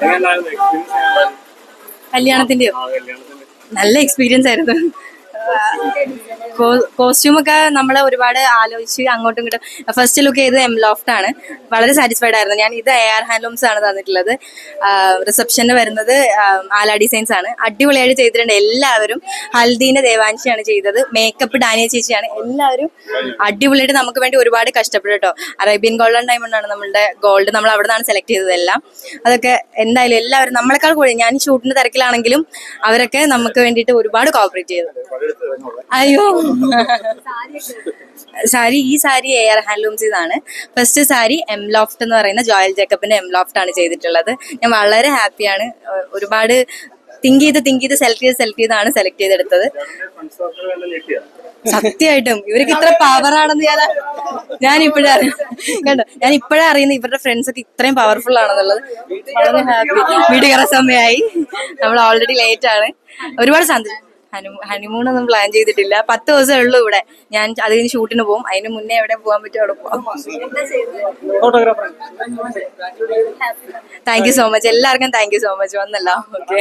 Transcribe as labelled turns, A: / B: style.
A: കല്യാണത്തിന്റെയോ?
B: കല്യാണത്തിന്റെ
A: നല്ല എക്സ്പീരിയൻസ് ആയിരുന്നു. കോസ്റ്റ്യൂം ഒക്കെ നമ്മൾ ഒരുപാട് ആലോചിച്ച് അങ്ങോട്ടും ഇങ്ങോട്ടും ഫസ്റ്റ് ലുക്ക് ചെയ്ത് എം ലോഫ്റ്റ് ആണ്. വളരെ സാറ്റിസ്ഫൈഡ് ആയിരുന്നു. ഞാൻ ഇത് എ ആർ ഹാൻഡ്ലൂംസ് ആണ് തന്നിട്ടുള്ളത്. റിസപ്ഷന് വരുന്നത് ആലാ ആല ഡിസൈൻസ് ആണ്. അടിപൊളിയായിട്ട് ചെയ്തിട്ടുണ്ട് എല്ലാവരും. ഹൽദീനെ ദേവാൻഷിയാണ് ചെയ്തത്. മേക്കപ്പ് ഡാനിയ ചേച്ചിയാണ്. എല്ലാവരും അടിപൊളിയായിട്ട് നമുക്ക് വേണ്ടി ഒരുപാട് കഷ്ടപ്പെട്ടു കേട്ടോ. അറേബ്യൻ ഗോൾഡൻ ഡയമണ്ട് ആണ് നമ്മുടെ ഗോൾഡ് നമ്മൾ അവിടെ നിന്നാണ് സെലക്ട് ചെയ്തതെല്ലാം അതൊക്കെ എന്തായാലും എല്ലാവരും നമ്മളെക്കാൾ കൂടി ഞാൻ ഷൂട്ടിന്റെ തിരക്കിലാണെങ്കിലും അവരൊക്കെ നമുക്ക് വേണ്ടിയിട്ട് ഒരുപാട് കോപ്പറേറ്റ് ചെയ്തു. അയ്യോ. സാരി ഈ സാരി എ ആർ ഹാൻഡ്ലൂംസ് ഇതാണ് ഫസ്റ്റ് സാരി എം ലോഫ്റ്റ് എന്ന് പറയുന്ന ജോയൽ ജേക്കബിന്റെ എം ലോഫ്റ്റ് ആണ് ചെയ്തിട്ടുള്ളത്. ഞാൻ വളരെ ഹാപ്പിയാണ് ഒരുപാട് തിങ്ക് ചെയ്ത് തിങ്ക് ചെയ്ത് സെലക്ട് ചെയ്ത് സെലക്ട് ചെയ്താണ് സെലക്ട് ചെയ്തെടുത്തത്. സത്യമായിട്ടും. ഇവർക്ക് ഇത്ര പവർ ആണെന്ന് ഞാൻ ഞാൻ അറിയാം കണ്ടോ? ഞാൻ ഇപ്പോഴേ അറിയുന്നത് ഇവരുടെ ഫ്രണ്ട്സ് ഒക്കെ ഇത്രയും പവർഫുൾ ആണെന്നുള്ളത്. വളരെ ഹാപ്പി വീട് കയറാൻ സമയമായി. നമ്മൾ ഓൾറെഡി ലേറ്റ് ആണ്. ഒരുപാട് സന്തോഷം. ഹണിമൂൺ ഒന്നും പ്ലാൻ ചെയ്തിട്ടില്ല. പത്ത് ദിവസമേ ഉള്ളൂ ഇവിടെ. ഞാൻ അത് കഴിഞ്ഞ് ഷൂട്ടിന് പോകും. അതിന് മുന്നേ എവിടെ പോകാൻ പറ്റും അവിടെ പോകാം
B: photographer
A: thank you so much എല്ലാവർക്കും താങ്ക് യു സോ മച്ച് വന്നല്ലോ. ഓക്കെ